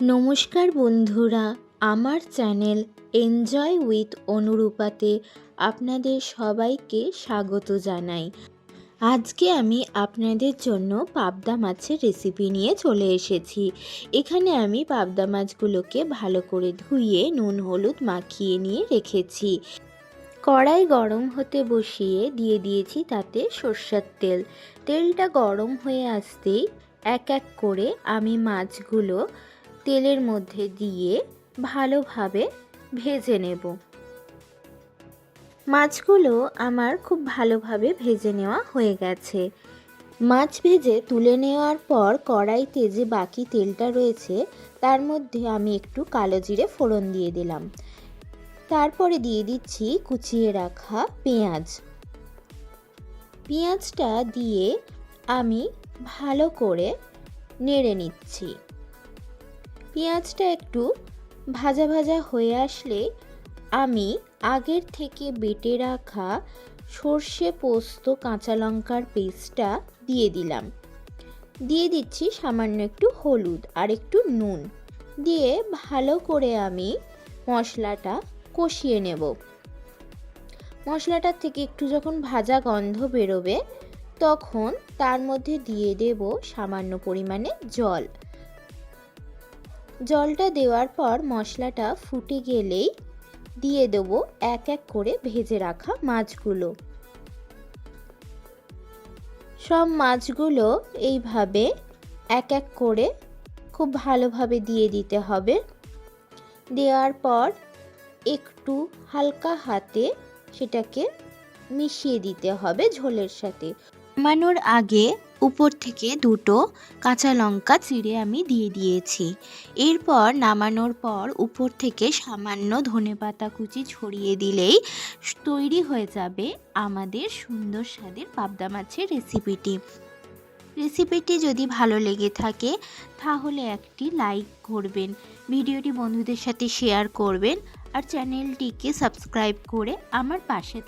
নমস্কার বন্ধুরা, আমার চ্যানেল এনজয় উইথ অনুরূপাতে আপনাদের সবাইকে স্বাগত জানাই। আজকে আমি আপনাদের জন্য পাবদা মাছের রেসিপি নিয়ে চলে এসেছি। এখানে আমি পাবদা মাছগুলোকে ভালো করে ধুয়ে নুন, হলুদ মাখিয়ে নিয়ে রেখেছি। কড়াই গরম হতে বসিয়ে দিয়ে দিয়েছি তাতে সর্ষের তেল। তেলটা গরম হয়ে আসতেই এক এক করে আমি মাছগুলো তেলের মধ্যে দিয়ে ভালোভাবে ভেজে নেব। মাছগুলো আমার খুব ভালোভাবে ভেজে নেওয়া হয়ে গেছে। মাছ ভেজে তুলে নেওয়ার পর কড়াইতে যে বাকি তেলটা রয়েছে, তার মধ্যে আমি একটু কালো জিরে ফোড়ন দিয়ে দিলাম। তারপরে দিয়ে দিচ্ছি কুচিয়ে রাখা পেঁয়াজ। পেঁয়াজটা দিয়ে আমি ভালো করে নেড়ে নিচ্ছি। পেঁয়াজটা একটু ভাজা ভাজা হয়ে আসলে আমি আগের থেকে বেটে রাখা সর্ষে পোস্ত কাঁচা লঙ্কার পেস্টটা দিয়ে দিলাম। দিয়ে দিচ্ছি সামান্য একটু হলুদ আর একটু নুন। দিয়ে ভালো করে আমি মশলাটা কষিয়ে নেব। মশলাটার থেকে একটু যখন ভাজা গন্ধ বেরোবে, তখন তার মধ্যে দিয়ে দেব সামান্য পরিমাণে জল। জলটা দেওয়ার পর মশলাটা ফুটে গেলেই দিয়ে দেব এক এক করে ভেজে রাখা মাছগুলো। সব মাছগুলো এইভাবে এক এক করে খুব ভালোভাবে দিয়ে দিতে হবে। দেওয়ার পর একটু হালকা হাতে সেটাকে মিশিয়ে দিতে হবে ঝোলের সাথে। নামানোর আগে উপর থেকে দুটো কাঁচা লঙ্কা চিড়ে আমি দিয়ে দিয়েছি। এরপর নামানোর পর উপর থেকে সামান্য ধনেপাতা কুচি ছড়িয়ে দিলেই তৈরি হয়ে যাবে আমাদের সুন্দর স্বাদের পাবদা মাছের রেসিপিটি। রেসিপিটি যদি ভালো লেগে থাকে, তাহলে একটি লাইক করবেন, ভিডিওটি বন্ধুদের সাথে শেয়ার করবেন, আর চ্যানেলটিকে সাবস্ক্রাইব করে আমার পাশে